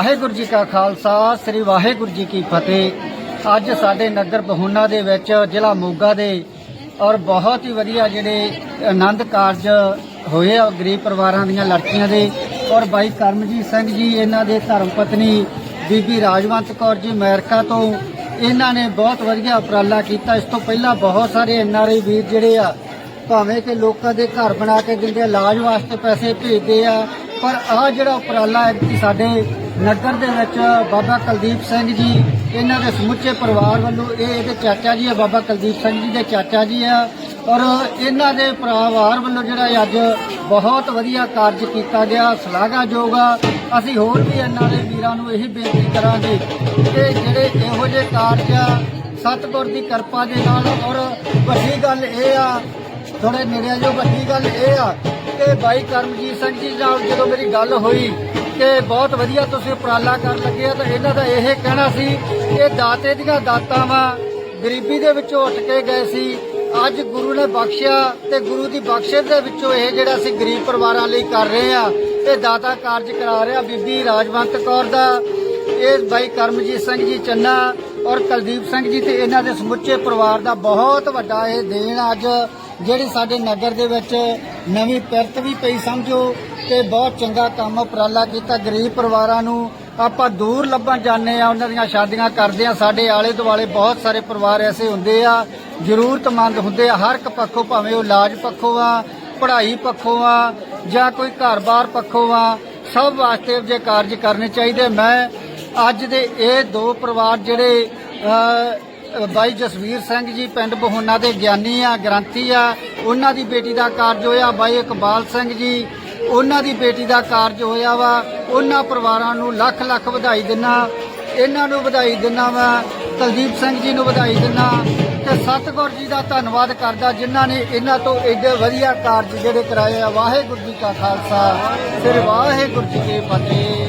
ਵਾਹਿਗੁਰੂ ਜੀ ਕਾ ਖਾਲਸਾ, ਸ੍ਰੀ ਵਾਹਿਗੁਰੂ ਜੀ ਕੀ ਫਤਿਹ। ਅੱਜ ਸਾਡੇ ਨਗਰ ਬਹੂਨਾ ਦੇ ਵਿੱਚ, ਜ਼ਿਲ੍ਹਾ ਮੋਗਾ ਦੇ ਔਰ ਬਹੁਤ ਹੀ ਵਧੀਆ ਜਿਹੜੇ ਆਨੰਦ ਕਾਰਜ ਹੋਏ ਆ ਗਰੀਬ ਪਰਿਵਾਰਾਂ ਦੀਆਂ ਲੜਕੀਆਂ ਦੇ। ਔਰ ਬਾਈ ਕਰਮਜੀਤ ਸਿੰਘ ਜੀ, ਇਹਨਾਂ ਦੇ ਧਰਮ ਪਤਨੀ ਬੀਬੀ ਰਾਜਵੰਤ ਕੌਰ ਜੀ ਅਮਰੀਕਾ ਤੋਂ, ਇਹਨਾਂ ਨੇ ਬਹੁਤ ਵਧੀਆ ਉਪਰਾਲਾ ਕੀਤਾ। ਇਸ ਤੋਂ ਪਹਿਲਾਂ ਬਹੁਤ ਸਾਰੇ ਐਨਆਰਆਈ ਵੀਰ ਜਿਹੜੇ ਆ, ਭਾਵੇਂ ਕਿ ਲੋਕਾਂ ਦੇ ਘਰ ਬਣਾ ਕੇ ਦਿੰਦੇ ਇਲਾਜ ਵਾਸਤੇ ਪੈਸੇ ਭੇਜਦੇ ਆ, ਪਰ ਆਹ ਜਿਹੜਾ ਉਪਰਾਲਾ ਹੈ ਕਿ ਸਾਡੇ ਨਗਰ ਦੇ ਵਿੱਚ ਬਾਬਾ ਕੁਲਦੀਪ ਸਿੰਘ ਜੀ, ਇਹਨਾਂ ਦੇ ਸਮੁੱਚੇ ਪਰਿਵਾਰ ਵੱਲੋਂ ਇਹ ਇਹਦੇ ਚਾਚਾ ਜੀ ਆ, ਬਾਬਾ ਕੁਲਦੀਪ ਸਿੰਘ ਜੀ ਦੇ ਚਾਚਾ ਜੀ ਆ। ਔਰ ਇਹਨਾਂ ਦੇ ਪਰਿਵਾਰ ਵੱਲੋਂ ਜਿਹੜਾ ਅੱਜ ਬਹੁਤ ਵਧੀਆ ਕਾਰਜ ਕੀਤਾ ਗਿਆ ਸ਼ਲਾਘਾਯੋਗ ਆ। ਅਸੀਂ ਹੋਰ ਵੀ ਇਹਨਾਂ ਦੇ ਵੀਰਾਂ ਨੂੰ ਇਹੀ ਬੇਨਤੀ ਕਰਾਂਗੇ ਕਿ ਜਿਹੜੇ ਇਹੋ ਜਿਹੇ ਕਾਰਜ ਆ, ਸਤਿਗੁਰ ਦੀ ਕਿਰਪਾ ਦੇ ਨਾਲ। ਔਰ ਵੱਡੀ ਗੱਲ ਇਹ ਆ ਥੋੜੇ ਨੇੜੇ ਜੋ ਵੱਡੀ ਗੱਲ ਇਹ ਆ ਕਿ ਬਾਈ ਕਰਮਜੀਤ ਸਿੰਘ ਜੀ ਨਾਲ ਜਦੋਂ ਮੇਰੀ ਗੱਲ ਹੋਈ ਕਿ ਬਹੁਤ ਵਧੀਆ ਤੁਸੀਂ ਉਪਰਾਲਾ ਕਰਨ ਲੱਗੇ ਆ ਤਾਂ ਇਹਨਾਂ ਦਾ ਇਹ ਕਹਿਣਾ ਸੀ ਕਿ ਦਾਤੇ ਦੀਆਂ ਦਾਤਾਵਾਂ ਗਰੀਬੀ ਦੇ ਵਿੱਚੋਂ ਉੱਠ ਕੇ ਗਏ ਸੀ। ਅੱਜ ਗੁਰੂ ਨੇ ਬਖਸ਼ਿਆ ਤੇ ਗੁਰੂ ਦੀ ਬਖਸ਼ਿਸ਼ ਦੇ ਵਿੱਚੋਂ ਇਹ ਜਿਹੜਾ ਅਸੀਂ ਗਰੀਬ ਪਰਿਵਾਰਾਂ ਲਈ ਕਰ ਰਹੇ ਆ, ਇਹ ਦਾਤਾ ਕਾਰਜ ਕਰਾ ਰਿਹਾ ਬੀਬੀ ਰਾਜਵੰਤ ਕੌਰ ਦਾ, ਇਹ ਬਾਈ ਕਰਮਜੀਤ ਸਿੰਘ ਜੀ ਚੰਨਾ ਔਰ ਕੁਲਦੀਪ ਸਿੰਘ ਜੀ ਤੇ ਇਹਨਾਂ ਦੇ ਸਮੁੱਚੇ ਪਰਿਵਾਰ ਦਾ ਬਹੁਤ ਵੱਡਾ ਇਹ ਦੇਣ ਅੱਜ ਜਿਹੜੀ ਸਾਡੇ ਨਗਰ ਦੇ ਵਿੱਚ ਨਵੀਂ ਪਿਰਤ ਵੀ ਪਈ ਸਮਝੋ ਤੇ ਬਹੁਤ ਚੰਗਾ ਕੰਮ ਉਪਰਾਲਾ ਕੀਤਾ। ਗਰੀਬ ਪਰਿਵਾਰਾਂ ਨੂੰ ਆਪਾਂ ਦੂਰ ਲੱਭਣ ਜਾਂਦੇ ਆ ਉਹਨਾਂ ਦੀਆਂ ਸ਼ਾਦੀਆਂ ਕਰਦੇ ਆ ਸਾਡੇ ਆਲੇ ਦੁਆਲੇ ਬਹੁਤ ਸਾਰੇ ਪਰਿਵਾਰ ਐਸੇ ਹੁੰਦੇ ਆ, ਜ਼ਰੂਰਤਮੰਦ ਹੁੰਦੇ ਆ। ਹਰ ਇੱਕ ਪੱਖੋਂ ਭਾਵੇਂ ਉਹ ਇਲਾਜ ਪੱਖੋਂ ਆ, ਪੜ੍ਹਾਈ ਪੱਖੋਂ ਆ, ਜਾਂ ਕੋਈ ਘਰ-ਬਾਰ ਪੱਖੋਂ ਆ, ਸਭ ਵਾਸਤੇ ਜੇ ਕਾਰਜ ਕਰਨੇ ਚਾਹੀਦੇ। ਮੈਂ ਅੱਜ ਦੇ ਇਹ ਦੋ ਪਰਿਵਾਰ ਜਿਹੜੇ ਬਾਈ ਜਸਵੀਰ ਸਿੰਘ ਜੀ ਪਿੰਡ ਬਹੋਨਾ ਦੇ ਗਿਆਨੀ ਆ, ਗ੍ਰੰਥੀ ਆ, ਉਹਨਾਂ ਦੀ ਬੇਟੀ ਦਾ ਕਾਰਜ ਹੋਇਆ। ਬਾਈ ਇਕਬਾਲ ਸਿੰਘ ਜੀ ਉਹਨਾਂ ਦੀ ਬੇਟੀ ਦਾ ਕਾਰਜ ਹੋਇਆ ਵਾ, ਉਹਨਾਂ ਪਰਿਵਾਰਾਂ ਨੂੰ ਲੱਖ ਲੱਖ ਵਧਾਈ ਦਿੰਨਾ। ਇਹਨਾਂ ਨੂੰ ਵਧਾਈ ਦਿੰਨਾ ਵਾ, ਕੁਲਦੀਪ ਸਿੰਘ ਜੀ ਨੂੰ ਵਧਾਈ ਦਿੰਨਾ। ਤੇ ਸਤਿਗੁਰ ਜੀ ਦਾ ਧੰਨਵਾਦ ਕਰਦਾ, ਜਿਨ੍ਹਾਂ ਨੇ ਇਹਨਾਂ ਤੋਂ ਐਡੇ ਵਧੀਆ ਕਾਰਜ ਜਿਹੜੇ ਕਰਾਏ ਆ। ਵਾਹਿਗੁਰੂ ਜੀ ਕਾ ਖਾਲਸਾ ਸ੍ਰੀ ਵਾਹਿਗੁਰੂ ਜੀ ਕੀ ਫਤਿਹ।